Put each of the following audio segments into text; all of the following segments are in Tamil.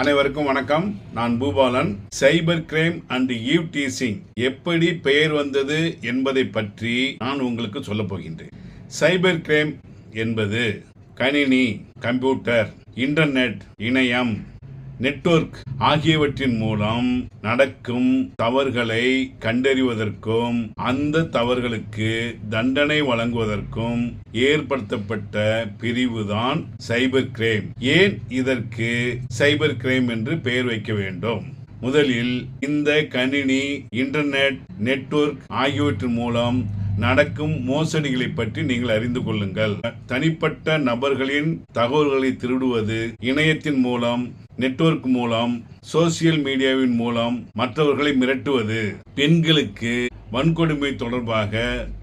அனைவருக்கும் வணக்கம். நான் Boopalan. Cyber crime and eve teasing எப்படி பெயர் வந்தது என்பதை பற்றி நான் உங்களுக்கு சொல்ல போகின்றேன். சைபர் கிரைம் என்பது கணினி கம்ப்யூட்டர் இன்டர்நெட் இணையம் நெட்வொர்க் ஆகியவற்றின் மூலம் நடக்கும் தவறுகளை கண்டறிவதற்கும் அந்த தவறுகளுக்கு தண்டனை வழங்குவதற்கும் ஏற்படுத்தப்பட்ட பிரிவுதான் சைபர் கிரைம். ஏன் இதற்கு சைபர் கிரைம் என்று பெயர் வைக்க வேண்டும்? முதலில் இந்த கணினி இன்டர்நெட் நெட்வொர்க் ஆகியவற்றின் மூலம் நடக்கும் மோசடிகளை பற்றி நீங்கள் அறிந்து கொள்ளுங்கள். தனிப்பட்ட நபர்களின் தகவல்களை திருடுவது இணையத்தின் மூலம் நெட்வொர்க் மூலம் சோசியல் மீடியாவின் மூலம் மற்றவர்களை மிரட்டுவது பெண்களுக்கு வன்கொடுமை தொடர்பாக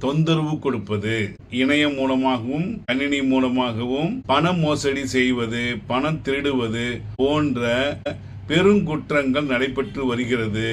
தொந்தரவு கொடுப்பது இணையம் மூலமாகவும் கணினி மூலமாகவும் பண மோசடி செய்வது பணம் திருடுவது போன்ற பெருங்குற்றங்கள் நடைபெற்று வருகிறது.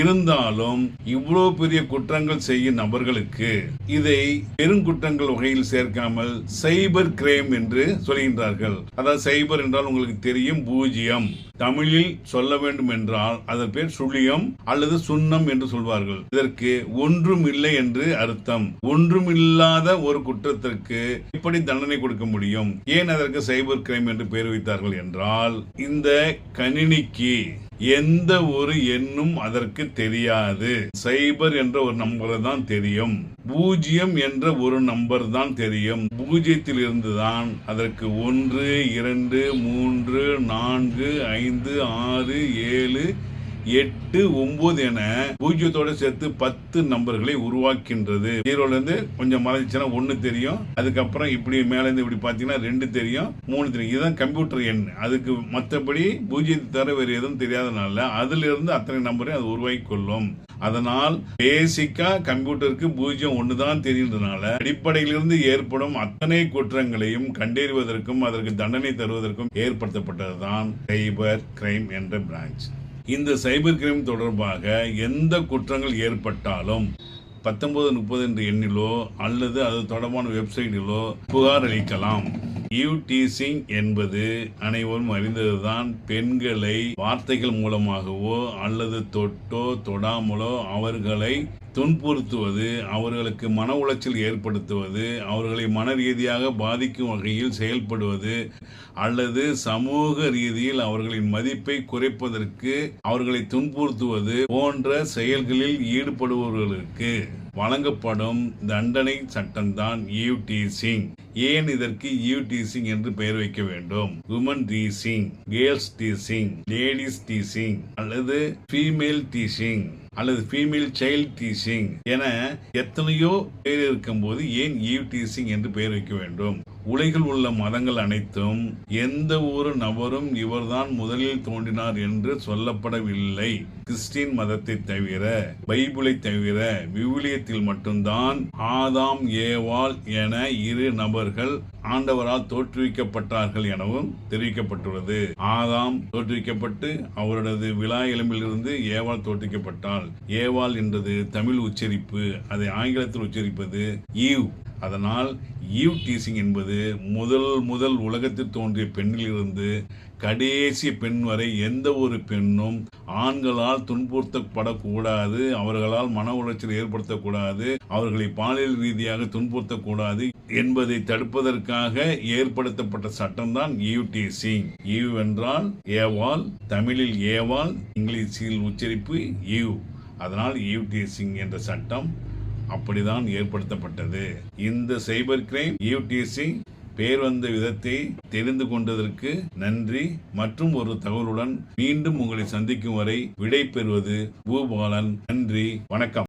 இருந்தாலும் இவ்வளவு பெரிய குற்றங்கள் செய்யும் நபர்களுக்கு இதை பெருங்குற்றங்கள் வகையில் சேர்க்காமல் சைபர் கிரைம் என்று சொல்கின்றார்கள். அதாவது சைபர் என்றால் உங்களுக்கு தெரியும் பூஜ்ஜியம். தமிழில் சொல்ல வேண்டும் என்றால் அதன் பேர் சுழியம் அல்லது சுண்ணம் என்று சொல்வார்கள். இதற்கு ஒன்றும் இல்லை என்று அர்த்தம். ஒன்றுமில்லாத ஒரு குற்றத்திற்கு இப்படி தண்டனை கொடுக்க முடியும்? ஏன் அதற்கு சைபர் கிரைம் என்று பெயர் வைத்தார்கள் என்றால் இந்த கணினிக்கு எந்த ஒரு எண்ணும் அதற்கு தெரியாது. சைபர் என்ற ஒரு நம்பர் தான் தெரியும். பூஜ்ஜியம் என்ற ஒரு நம்பர் தான் தெரியும். பூஜ்ஜியத்தில் இருந்துதான் அதற்கு ஒன்று இரண்டு மூன்று நான்கு ஐந்து ஆறு ஏழு எட்டு ஒன்பது என பூஜ்ஜியத்தோட சேர்த்து பத்து நம்பர்களை உருவாக்கின்றது. ஜீரோல இருந்து கொஞ்சம் மறைச்சுன்னா ஒன்னு தெரியும். அதுக்கப்புறம் இப்படி மேல இருந்து இப்படி பாத்தீங்கன்னா ரெண்டு தெரியும் மூணு தெரியும். இதுதான் கம்ப்யூட்டர் எண். அதுக்கு மற்றபடி பூஜ்ஜியத்தை தவிர வேறு எதுவும் தெரியாதனால அதுல இருந்து அத்தனை நம்பரையும் அது உருவாக்கி கொள்ளும் அதனால் பேசிக்கா கம்ப்யூட்டருக்கு பூஜ்ஜியம் ஒன்று தான் தெரியுன்றதுனால அடிப்படையிலிருந்து ஏற்படும் அத்தனை குற்றங்களையும் கண்டறிவதற்கும் அதற்கு தண்டனை தருவதற்கும் ஏற்படுத்தப்பட்டதுதான் சைபர் கிரைம் என்ற பிரான்ச். இந்த சைபர் கிரைம் தொடர்பாக எந்த குற்றங்கள் ஏற்பட்டாலும் பத்தொன்பது முப்பது என்ற எண்ணிலோ அல்லது அது தொடர்பான வெப்சைட்டிலோ புகார் அளிக்கலாம். ஈவ் டீசிங் என்பது அனைவரும் அறிந்ததுதான் பெண்களை வார்த்தைகள் மூலமாகவோ அல்லது தொட்டோ தொடாமலோ அவர்களை துன்புறுத்துவது அவர்களுக்கு மன உளைச்சல் ஏற்படுத்துவது அவர்களை மன ரீதியாக பாதிக்கும் வகையில் செயல்படுவது அல்லது சமூக ரீதியில் அவர்களின் மதிப்பை குறைப்பதற்கு அவர்களை துன்புறுத்துவது போன்ற செயல்களில் ஈடுபடுபவர்களுக்கு வழங்கப்படும் தண்டனை சட்டம்தான் ஈவ் டீசிங் ஏன் இதற்கு ஈவ் டீசிங் என்று பெயர் வைக்க வேண்டும்? Women teasing girls teasing ladies teasing அல்லது ஃபீமேல் டீசிங் அல்லது ஃபீமேல் சைல்ட் டீசிங் என எத்தனையோ பேர் இருக்கும்போது ஏன் ஈவ் டீசிங் என்று பெயர் வைக்க வேண்டும்? உலகில் உள்ள மதங்கள் அனைத்தும் எந்த ஒரு நபரும் இவர்தான் முதலில் தோன்றினார் என்று சொல்லப்படவில்லை. கிறிஸ்டின் மதத்தை தவிர பைபிளை தவிர விவிலியத்தில் மட்டும்தான் ஆதாம் ஏவால் என இரு நபர்கள் ஆண்டவரால் தோற்றுவிக்கப்பட்டார்கள் எனவும் தெரிவிக்கப்பட்டுள்ளது. ஆதாம் தோற்றுவிக்கப்பட்டு அவரது விழா எலும்பிலிருந்து ஏவால் தோற்றுவிக்கப்பட்டார் ஏவாள். என்றது தமிழ் உச்சரிப்பு அதை ஆங்கிலத்தில் உச்சரிப்பது ஈவ். அதனால் ஈவ் டீசிங் என்பது முதல் முதல் உலகத்தில் தோன்றிய பெண்ணிலிருந்து கடைசி பெண் வரை எந்த ஒரு பெண்ணும் ஆண்களால் துன்புறுத்தப்படக்கூடாது அவர்களால் மன உளைச்சல் ஏற்படுத்தக்கூடாது அவர்களை பாலியல் ரீதியாக துன்புறுத்தக்கூடாது என்பதை தடுப்பதற்காக ஏற்படுத்தப்பட்ட சட்டம்தான் ஈவ் டீசிங். ஈவ் என்றால் ஏவால் தமிழில் ஏவால் இங்கிலீஷில் உச்சரிப்பு ஈவ். அதனால் ஈவ்டீசிங் என்ற சட்டம் அப்படிதான் ஏற்படுத்தப்பட்டது. இந்த சைபர் கிரைம் ஈவ்டீசிங் பேர் வந்த விதத்தை தெரிந்து கொண்டதற்கு நன்றி. மற்றும் ஒரு தகவலுடன் மீண்டும் உங்களை சந்திக்கும் வரை விடை பெறுவது பூபாலன். நன்றி. வணக்கம்.